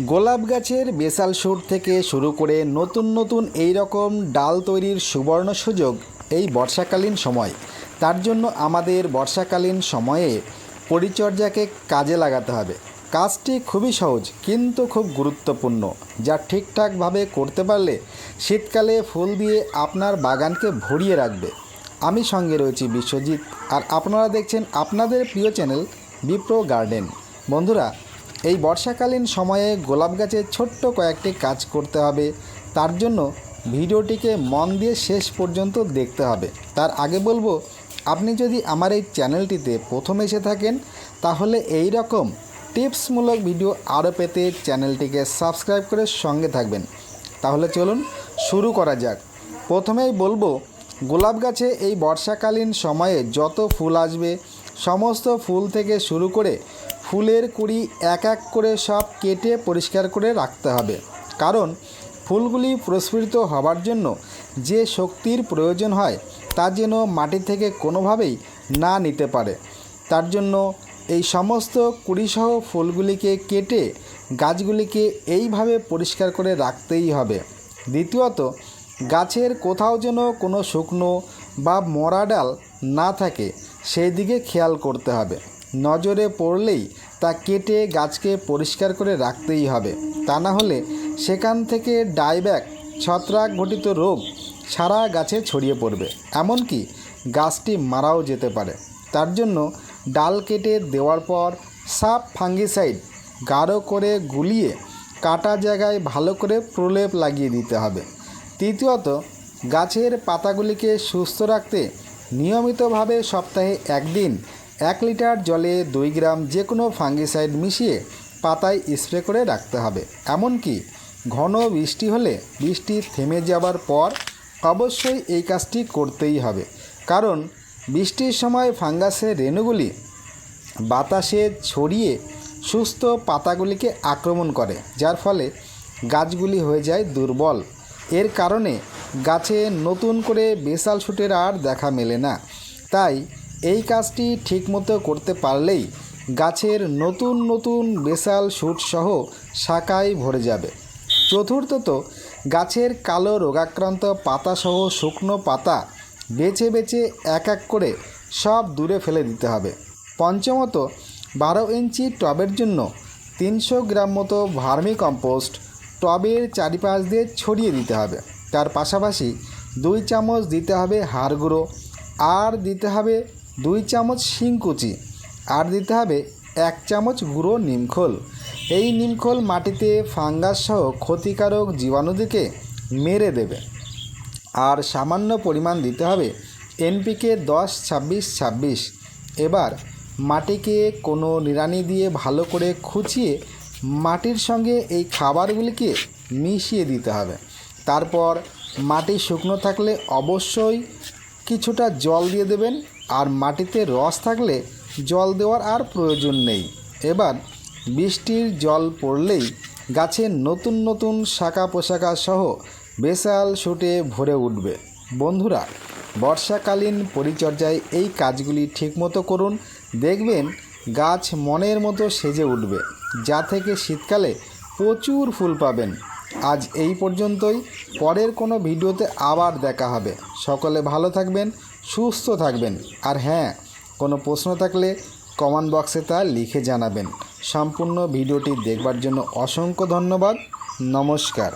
গোলাপ গাছের বেসাল সুর থেকে শুরু করে নতুন নতুন এই রকম ডাল তৈরির সুবর্ণ সুযোগ এই বর্ষাকালীন সময়। তার জন্য আমাদের বর্ষাকালীন সময়ে পরিচর্যাকে কাজে লাগাতে হবে। কাজটি খুবই সহজ, কিন্তু খুব গুরুত্বপূর্ণ। যা ঠিকঠাকভাবে করতে পারলে শীতকালে ফুল দিয়ে আপনার বাগানকে ভরিয়ে রাখবে। আমি সঙ্গে রয়েছি বিশ্বজিৎ, আর আপনারা দেখছেন আপনাদের প্রিয় চ্যানেল বিপ্রো গার্ডেন। বন্ধুরা এই বর্ষাকালীন সময়ে গোলাপ গাছের ছোট্ট কয়েকটি কাজ করতে হবে। তার জন্য ভিডিওটিকে মন দিয়ে শেষ পর্যন্ত দেখতে হবে। তার আগে বলব, আপনি যদি আমার এই চ্যানেলটিতে প্রথম এসে থাকেন, তাহলে এই রকম টিপসমূলক ভিডিও আরও পেতে চ্যানেলটিকে সাবস্ক্রাইব করে সঙ্গে থাকবেন। তাহলে চলুন শুরু করা যাক। প্রথমেই বলব, গোলাপ গাছে এই বর্ষাকালীন সময়ে যত ফুল আসবে, সমস্ত ফুল থেকে শুরু করে ফুলের কুড়ি এক এক করে সব কেটে পরিষ্কার করে রাখতে হবে। কারণ ফুলগুলি প্রস্ফুটিত হবার জন্য যে শক্তির প্রয়োজন হয়, তা যেন মাটি থেকে কোনোভাবেই না নিতে পারে। তার জন্য এই সমস্ত কুড়িসহ ফুলগুলিকে কেটে গাছগুলিকে এইভাবে পরিষ্কার করে রাখতেই হবে। দ্বিতীয়ত, গাছের কোথাও যেন কোনো শুকনো বা মরা ডাল না থাকে, সেই দিকে খেয়াল করতে হবে। নজরে পড়লেই তা কেটে গাছকে পরিষ্কার করে রাখতেই হবে। তা না হলে সেখান থেকে ডাইব্যাক ছত্রাক ঘটিত রোগ সারা গাছে ছড়িয়ে পড়বে। এমনকি গাছটি মারাও যেতে পারে। তার জন্য ডাল কেটে দেওয়ার পর সাপ ফাঙ্গিসাইড গাঢ় করে গুলিয়ে কাটা জায়গায় ভালো করে প্রলেপ লাগিয়ে দিতে হবে। তৃতীয়ত, গাছের পাতাগুলিকে সুস্থ রাখতে নিয়মিতভাবে সপ্তাহে একদিন এক লিটার জলে দুই গ্রাম যে কোনো ফাঙ্গিসাইড মিশিয়ে পাতায় স্প্রে করে রাখতে হবে। এমনকি ঘন বৃষ্টি হলে বৃষ্টি থেমে যাবার পর অবশ্যই এই কাজটি করতেই হবে। কারণ বৃষ্টির সময় ফাঙ্গাসের রেণুগুলি বাতাসে ছড়িয়ে সুস্থ পাতাগুলিকে আক্রমণ করে, যার ফলে গাছগুলি হয়ে যায় দুর্বল। এর কারণে গাছে নতুন করে বেসাল শুটের আর দেখা মেলে না। তাই কাজটি ঠিকমতো করতে পারলেই গাছের নতুন নতুন শুট সহ শাখায় ভরে যাবে। চতুর্থত, গাছের কালো রোগাক্রান্ত পাতাসহ শুকনো পাতা বেছে বেছে এক এক করে সব দূরে ফেলে দিতে হবে। পঞ্চমত, বারো ইঞ্চি টবের জন্য তিনশো গ্রাম মতো ভার্মি কম্পোস্ট টবের চারিপাশ দিয়ে ছড়িয়ে দিতে হবে। তার পাশাপাশি দুই চামচ দিতে হবে হাড় গুঁড়ো, আর দিতে হবে দুই চামচ শিংকুচি আর দিতে হবে এক চামচ গুঁড়ো নিমখোল এই নিমখোল মাটিতে ফাঙ্গাস সহ ক্ষতিকারক জীবাণুদিকে মেরে দেবে। আর সামান্য পরিমাণ দিতে হবে এনপিকে দশ ছাব্বিশ ছাব্বিশ। এবার মাটিকে কোনো নিড়ানি দিয়ে ভালো করে খুঁচিয়ে মাটির সঙ্গে এই খাবারগুলিকে মিশিয়ে দিতে হবে। তারপর মাটি শুকনো থাকলে অবশ্যই কিছুটা জল দিয়ে দেবেন। মাটিতে রস থাকলে জল দেওয়ার আর প্রয়োজন নেই। এবার বৃষ্টির জল পড়লেই গাছে নতুন নতুন শাখা পোশাকা সহ বেসাল শুটে ভরে উঠবে। বন্ধুরা, বর্ষাকালীন পরিচর্যায় এই কাজগুলি ঠিকমতো করুন। দেখবেন গাছ মনের মতো সেজে উঠবে, যা থেকে শীতকালে প্রচুর ফুল পাবেন। আজ এই পর্যন্তই, পরের কোনো ভিডিওতে আবার দেখা হবে। সকলে ভালো থাকবেন সুস্থ থাকবেন। আর হ্যাঁ কোনো প্রশ্ন থাকলে কমেন্ট বক্সে তা লিখে জানাবেন। সম্পূর্ণ ভিডিওটি দেখবার জন্য অসংখ্য ধন্যবাদ। নমস্কার।